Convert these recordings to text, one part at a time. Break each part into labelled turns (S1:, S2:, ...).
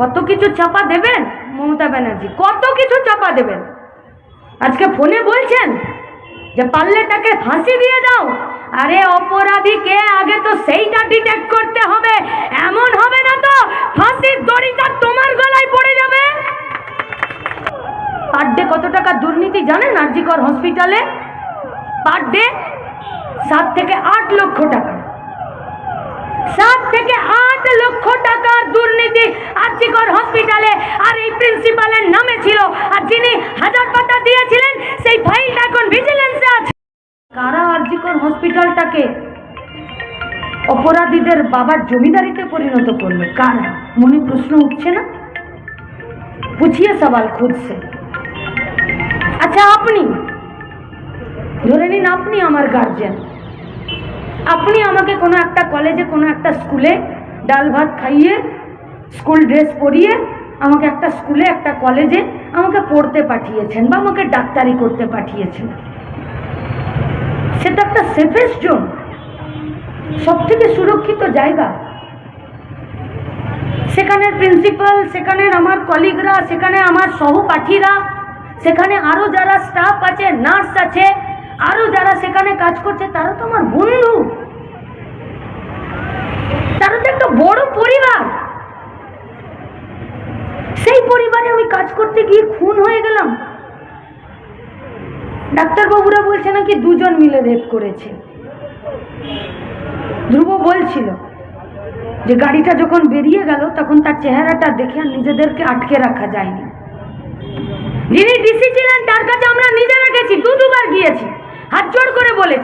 S1: কত কিছু চাপা দেবেন? মমতা ব্যানার্জি, কত কিছু চাপা দেবেন? আজকে ফোনে বলছেন যে পারলে তাকে ফাঁসি দিয়ে দাও। আরে অপরাধী কে? আগে তো সেইটা ডিটেক্ট করতে হবে। এমন হবে না তো ফাঁসির দড়িটা তোমার গলায় পড়ে যাবে। পার ডে কত টাকা দুর্নীতি জানেন আরজিকর হসপিটালে? পার ডে সাত থেকে আট লক্ষ টাকা। সাত থেকে আট লক্ষ টাকার দুর্নীতি আর্জিকর হসপিটালে আর এই প্রিন্সিপালের নামে ছিল। আর যিনি হাজার পাতা দিয়েছিলেন, সেই ফাইলটা এখন ভিজিলেন্সে আছে। কারা আর্জিকর হসপিটালটাকে অপরাধীদের বাবার জমিদারিতে পরিণত করল? কারা? মনে প্রশ্ন উঠছে না? পুছিয়ে সওয়াল খুঁজছে। আচ্ছা আপনি? ধরে নিন, আপনি আমার গার্জেন আপনি আমাকে কোনো একটা কলেজে কোনো একটা স্কুলে ডাল ভাত খাইয়ে স্কুল ড্রেস পরিয়ে আমাকে একটা স্কুলে, একটা কলেজে আমাকে পড়তে পাঠিয়েছেন বা আমাকে ডাক্তারি করতে পাঠিয়েছেন। সেটা একটা সেফেস্ট জোন সব থেকে সুরক্ষিত জায়গা। সেখানের প্রিন্সিপাল সেখানের আমার কলিগরা সেখানে আমার সহপাঠীরা, সেখানে আরও যারা স্টাফ আছে নার্স আছে আরও যারা সেখানে কাজ করছে, তারা তো আমার বন্ধু। তারা তো একটা বড় পরিবার। সেই পরিবারে আমি কাজ করতে গিয়ে খুন হয়ে গেলাম। ডাক্তারবাবুরা বলছে নাকি দুজন মিলে রেপ করেছে। ধ্রুব বলছিল যে গাড়িটা যখন বেরিয়ে গেল, তখন তার চেহারাটা দেখে নিজেদেরকে আটকে রাখা যায়নি। যিনি ডিসি ছিলেন, তার কাছে আমরা নিজেরা গেছি দু দুবার গিয়েছি হাত জোড়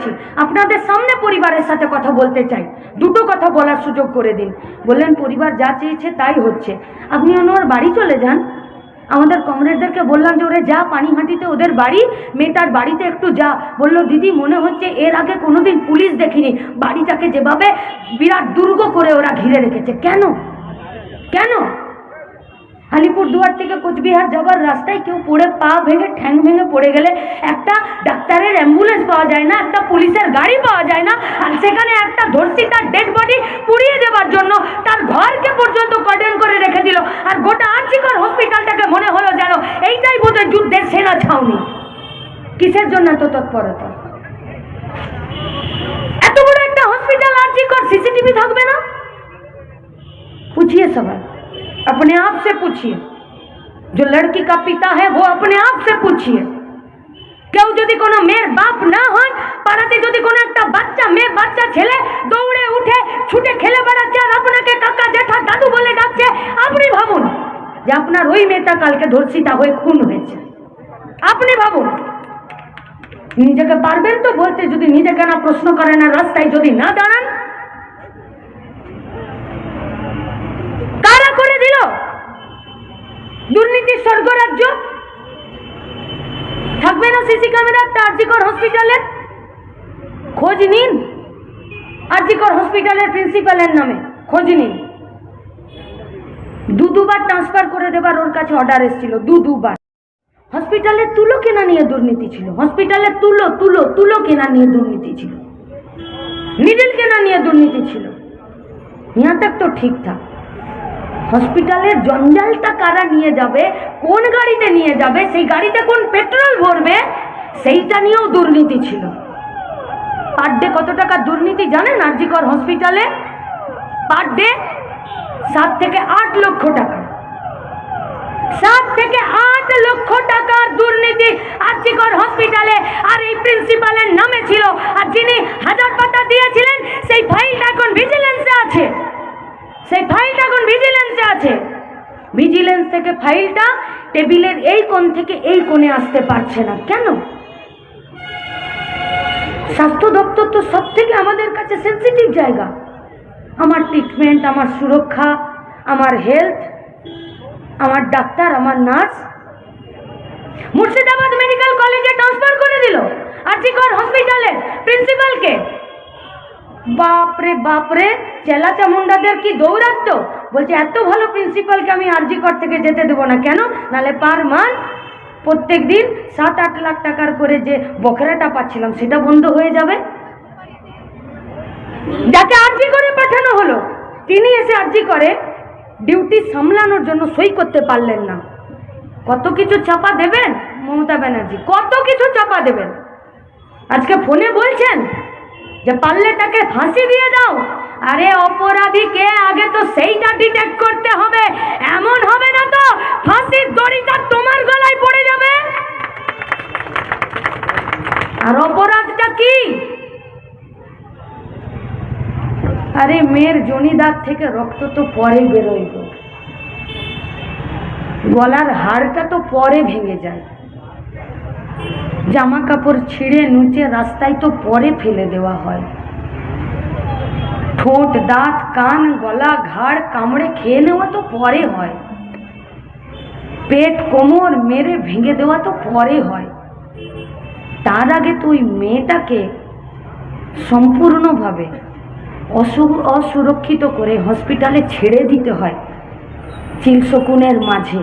S1: বলেছি আপনাদের সামনে পরিবারের সাথে কথা বলতে চাই। দুটো কথা বলার সুযোগ করে দিন। বললেন, পরিবার যা চেয়েছে তাই হচ্ছে। আপনি ওনার বাড়ি চলে যান। আমাদের কমরেডদেরকে বললাম যে, ওরে যা পানিহাটিতে ওদের বাড়ি, মেয়েটার বাড়িতে একটু যা। বলল, দিদি, মনে হচ্ছে এর আগে কোনোদিন পুলিশ দেখিনি। বাড়িটাকে যেভাবে বিরাট দুর্গ করে ওরা ঘিরে রেখেছে। কেন? কেন? আলিপুরদুয়ার থেকে কোচবিহার যাওয়ার রাস্তায় কেউ পড়ে পা ভেঙে, ঠ্যাং ভেঙে পড়ে গেলে একটা ডাক্তারের অ্যাম্বুলেন্স পাওয়া যায় না, একটা পুলিশের গাড়ি পাওয়া যায় না, আর সেখানে একটা ধর্ষী তার ডেড বডি পুড়িয়ে দেওয়ার জন্য তার ঘরকে পর্যন্ত কটেন করে রেখে দিল। আর গোটা আর্চিকর হসপিটালটাকে মনে হলো যেন এইটাই বোধহয় যুদ্ধের সেনা ছাউনি। কিসের জন্য এত তৎপরতা? এত বড় একটা হসপিটাল আর্চিকর সিসিটিভি থাকবে না? বুঝিয়ে সবাই। अपने आप से पूछिए जो लड़की का पिता है वो अपने आप से पूछिए কেউ যদি কোনো মেয়ের বাপ না হয় পাড়াতে যদি কোনো একটা বাচ্চা মেয়ে বাচ্চা ছেলে দৌড়ে উঠে ছুটে খেলে বেড়াচ্ছে আর আপনাকে কাকা জেঠা দাদু বলে ডাকছে আপনি ভাবুন যে আপনার ওই মেয়েটা কালকে ধর্ষিতা হয়ে খুন হয়েছে আপনি ভাবুন নিজেকে পারবেন তো বলতে যদি নিজেকে না প্রশ্ন করেন আর রাস্তায় যদি না দাঁড়ান স্বর্গরাজ্য থাকবে না সিসি ক্যামেরা আরজিকর হসপিটালে খোঁজ নিন আরজিকর হসপিটালের প্রিন্সিপালের নামে খোঁজ নিন দু দুবার ট্রান্সফার করে দেবার ওর কাছে অর্ডার এসেছিল দু দুবার হসপিটালের তুলো কেনা নিয়ে দুর্নীতি ছিল হসপিটালের তুলো তুলো তুলো কেনা নিয়ে দুর্নীতি ছিল নিডল কেনা নিয়ে দুর্নীতি ছিল यहाँ तक तो ঠিক থাক হসপিটালের জঞ্জালটা কারা নিয়ে যাবে? কোন গাড়িতে নিয়ে যাবে? সেই গাড়িতে কোন পেট্রোল ভরবে? সেইটা নিয়েও দুর্নীতি ছিল। পার ডে কত টাকা দুর্নীতি জানেন আরজিকর হসপিটালে? পার ডে সাত থেকে আট লক্ষ টাকা। সাত থেকে আট লক্ষ টাকার দুর্নীতি আর্জিকর হসপিটালে আর এই প্রিন্সিপালের নামে ছিল আর যিনি হাজার পাতা দিয়েছিলেন সেই ফাইলটা এখন ভিজিলেন্সে আছে সেই ফাইলটা এখন ভিজিলেন্সে আছে ভিজিলেন্স থেকে ফাইলটা টেবিলের এই কোণ থেকে এই কোণে আসতে পারছে না। কেন? স্বাস্থ্য দপ্তর তো সব থেকে আমাদের কাছে সেন্সিটিভ জায়গা। আমার ট্রিটমেন্ট আমার সুরক্ষা, আমার হেলথ আমার ডাক্তার, আমার নার্স মুর্শিদাবাদ মেডিকেল কলেজে ট্রান্সফার করে দিল। আর্জিকর হসপিটালের প্রিন্সিপালকে বাপরে বাপরে চেলা চামুন্ডাদের কি দৌড়াত্ম বলছে, এত ভালো প্রিন্সিপালকে আমি আরজিকর থেকে যেতে দেবো না। কেন? নালে পার মান্থ প্রত্যেক দিন সাত আট লাখ টাকার করে যে বকেরাটা পাচ্ছিলাম, সেটা বন্ধ হয়ে যাবে। যাকে আর্জি করে পাঠানো হলো, তিনি এসে আর্জি করে ডিউটি সামলানোর জন্য সই করতে পারলেন না। কত কিছু চাপা দেবেন, মমতা ব্যানার্জি? কত কিছু চাপা দেবেন? আজকে ফোনে বলছেন যে, পারলে তাকে ফাঁসি দিয়ে দাও। আরে অপরাধী কে আগে তো সেইটা ডিটেক্ট করতে হবে। এমন হবে না তো, ফাঁসির দড়িটা তোমার গলায় পড়ে যাবে। আর অপরাধটা কি? আরে মেয়ের জনিদার থেকে রক্ত তো পরে গো। গলার হাড়টা তো পরে ভেঙে যায়। জামা কাপড় ছিঁড়ে নুচে রাস্তায় তো পরে ফেলে দেওয়া হয়। ঠোঁট, দাঁত, কান, গলা, ঘাড়, কামড়ে খেয়ে নেওয়া তো পরে হয়। পেট, কোমর মেরে ভেঙে দেওয়া তো পরে হয়। তার আগে তো ওই মেয়েটাকে সম্পূর্ণভাবে অসু- অসুরক্ষিত করে হসপিটালে ছেড়ে দিতে হয় চিলশকুনের মাঝে।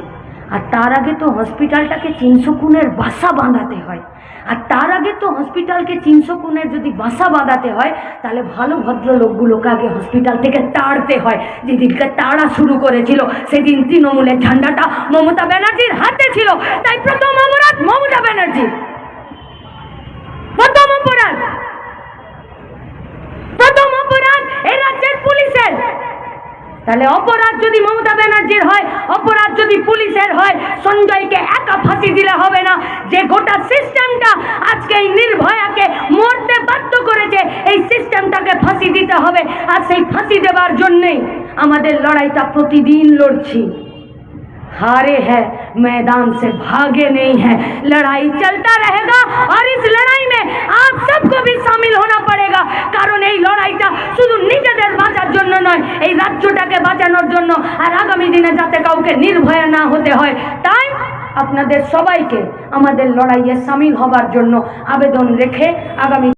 S1: আর তার আগে তো হসপিটালটাকে চিনশকুনের বাসা বাঁধাতে হয়। আর তার আগে তো হসপিটালকে চিনশকুনের যদি বাসা বাঁধাতে হয়, তাহলে ভালো ভদ্র লোকগুলোকে আগে হসপিটাল থেকে তাড়তে হয়। যেদিনকে তাড়া শুরু করেছিল, সেদিন তৃণমূলের ঝান্ডাটা মমতা ব্যানার্জির হাতে ছিল। তাই প্রথম অপরাধ মমতা ব্যানার্জি। প্রথম অপরাধ। প্রথম তাহলে অপরাধ যদি মমতা ব্যানার্জির হয় অপরাধ যদি পুলিশের হয় সঞ্জয়কে একা ফাঁসি দিলে হবে না যে গোটা সিস্টেমটা আজকে এই নির্ভয়াকে মরতে বাধ্য করেছে এই সিস্টেমটাকে ফাঁসি দিতে হবে আর সেই ফাঁসি দেওয়ার জন্যেই আমাদের লড়াইটা প্রতিদিন লড়ছি हारे हैं मैदान से भागे नहीं है लड़ाई चलता रहेगा और इस लड़ाई में आप सबको भी বাঁচানোর জন্য আর আগামী দিনে যাতে কাউকে নির্ভয়া না হতে হয়। তাই আপনাদের সবাইকে আমাদের লড়াইয়ে সামিল হবার জন্য আবেদন রেখে আগামী